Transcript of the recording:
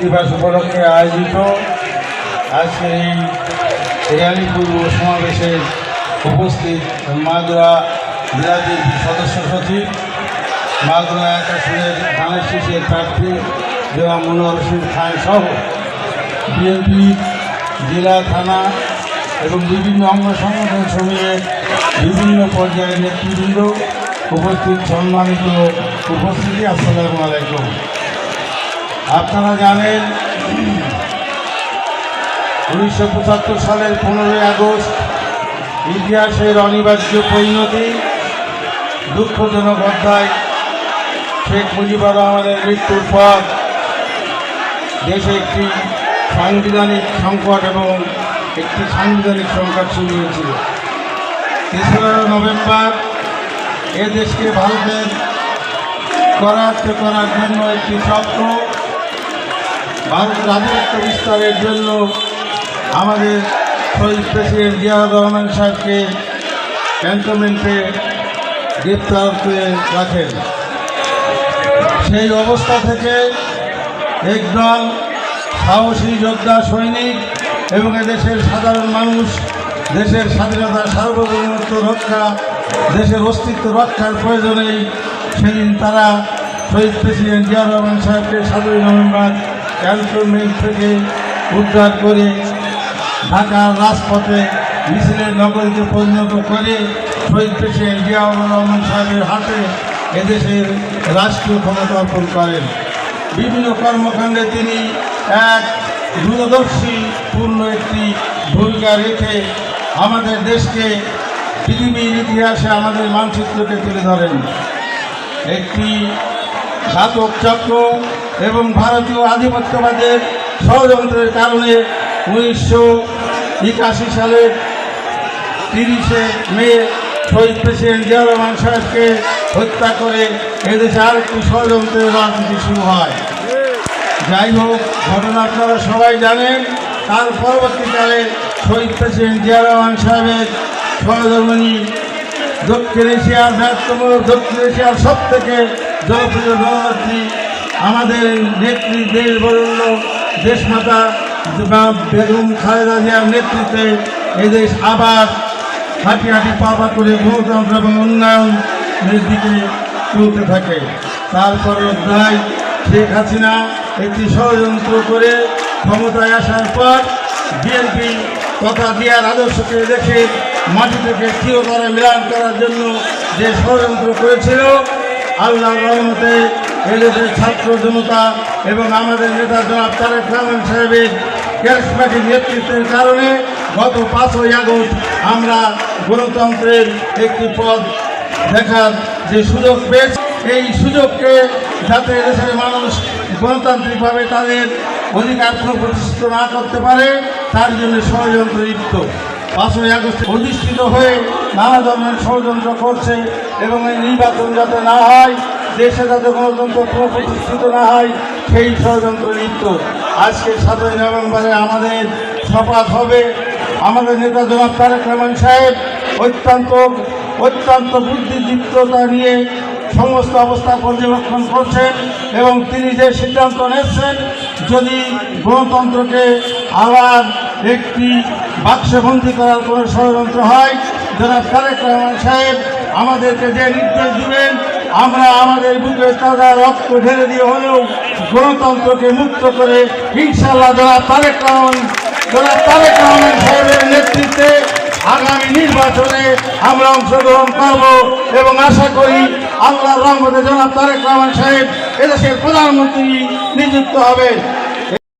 দিবস উপলক্ষে আয়োজিত আজকের এই র্যালি পূর্ব সমাবেশে উপস্থিত মাদুয়া জেলাটির সদস্য সচিব মাদুয়া এক আসনের ধানের প্রার্থী জেলা মনোহর সিং খান সহ বিএনপি জেলা, থানা এবং বিভিন্ন অঙ্গ সংগঠন সময়ে বিভিন্ন পর্যায়ের নেতৃবৃন্দ উপস্থিত। সম্মানিত উপস্থিতি, আসসালামু আলাইকুম। আপনারা জানেন, উনিশশো পঁচাত্তর সালের পনেরোই আগস্ট ইতিহাসের অনিবার্য পরিণতি, দুঃখজনক অধ্যায়, শেখ মুজিবুর রহমানের মৃত্যুর পর দেশে একটি সাংবিধানিক সংকট এবং একটি সাংবিধানিক সংকট শুরু হয়েছিল। তেসরা নভেম্বর এ দেশকে ভারতের করায়ত্ত করার জন্য একটি চক্র ভারতের আধিপত্য বিস্তারের জন্য আমাদের শহীদ প্রেসিডেন্ট জিয়াউর রহমান সাহেবকে ক্যান্টনমেন্টে গ্রেপ্তার করে রাখেন। সেই অবস্থা থেকে একদল সাহসী যোদ্ধা সৈনিক এবং দেশের সাধারণ মানুষ, দেশের স্বাধীনতা, সার্বভৌমত্ব রক্ষা, দেশের অস্তিত্ব রক্ষার প্রয়োজনেই সেদিন তারা শহীদ প্রেসিডেন্ট জিয়াউর রহমান সাহেবকে সাতই নভেম্বর ক্যান্টনমেন্ট থেকে উদ্ধার করে ঢাকার রাজপথে মিছিলের নগরীতে পরিণত করে শহীদ প্রেসিডেন্ট জিয়াউর রহমান সাহেবের হাতে এদেশের রাষ্ট্রীয় ক্ষমতা অর্পণ করেন। বিভিন্ন কর্মকাণ্ডে তিনি এক দূরদর্শী, পূর্ণ একটি ভূমিকা রেখে আমাদের দেশকে পৃথিবীর ইতিহাসে আমাদের মানচিত্রকে তুলে ধরেন। একটি ঘাতক চক্র এবং ভারতীয় আধিপত্যবাদের ষড়যন্ত্রের কারণে উনিশশো একাশি সালের তিরিশে মে শহীদ প্রেসিডেন্ট জিয়াউর রহমান সাহেবকে হত্যা করে এদেশে আরেকটি ষড়যন্ত্রের রাজনীতি শুরু হয়। যাই হোক, ঘটনা আপনারা সবাই জানেন, তার পরবর্তীকালে শহীদ প্রেসিডেন্ট জিয়াউর রহমান সাহেবের সহধর্মণী দক্ষিণ এশিয়ার বৃহত্তম দক্ষিণ এশিয়ার সব থেকে জনপ্রিয় জননেত্রী আমাদের নেত্রী দেশ বরণ্য দেশমাতা বা বেগম খালেদা জিয়ার নেতৃত্বে এদেশ আবার হাঁটি হাঁটি পাপা করে গণতন্ত্র এবং উন্নয়নের দিকে চলতে থাকে। তারপর অধ্যায় শেখ হাসিনা একটি ষড়যন্ত্র করে ক্ষমতায় আসার পর বিএনপি তথা দিয়ার আদর্শকে দেখে মাটি থেকে চিরতরে মিলান করার জন্য যে ষড়যন্ত্র করেছিল, আল্লাহর রহমতে এদেশের ছাত্র জনতা এবং আমাদের নেতা জনাব তারেক রহমান সাহেবের ক্যারিসম্যাটিক নেতৃত্বের কারণে গত পাঁচই আগস্ট আমরা গণতন্ত্রের একটি পদ দেখার যে সুযোগ পেয়েছি। এই সুযোগকে যাতে দেশের মানুষ গণতান্ত্রিকভাবে তাদের অধিকার প্রতিষ্ঠিত না করতে পারে, তার জন্য ষড়যন্ত্র লিপ্ত। পাঁচই আগস্টে অধিষ্ঠিত হয়ে নানা ধরনের ষড়যন্ত্র করছে এবং এই নির্বাচন যাতে না হয় দেশে যাতে গণতন্ত্র প্রতিষ্ঠিত না হয়, সেই ষড়যন্ত্র লিপ্ত। আজকে সাতই নভেম্বরে আমাদের শপথ হবে। আমাদের নেতা জনাব তারেক রহমান সাহেব অত্যন্ত অত্যন্ত বুদ্ধিদীপ্ততা নিয়ে সমস্ত অবস্থা পর্যবেক্ষণ করছেন এবং তিনি যে সিদ্ধান্ত নিচ্ছেন যদি গণতন্ত্রকে আবার একটি বাক্সবন্দি করার কোনো ষড়যন্ত্র হয়, জনাব তারেক রহমান সাহেব আমাদেরকে যে নির্দেশ দিবেন আমরা আমাদের বুকে তাজা রক্ত ঢেলে দিয়ে হলেও গণতন্ত্রকে মুক্ত করে ইনশাল্লাহ যারা তারেক রহমান যারা তারেক রহমান সাহেবের নেতৃত্বে আগামী নির্বাচনে আমরা অংশগ্রহণ করব এবং আশা করি আল্লাহ রহমতে জনাব তারেক রহমান সাহেব এদেশের প্রধানমন্ত্রী নিযুক্ত হবেন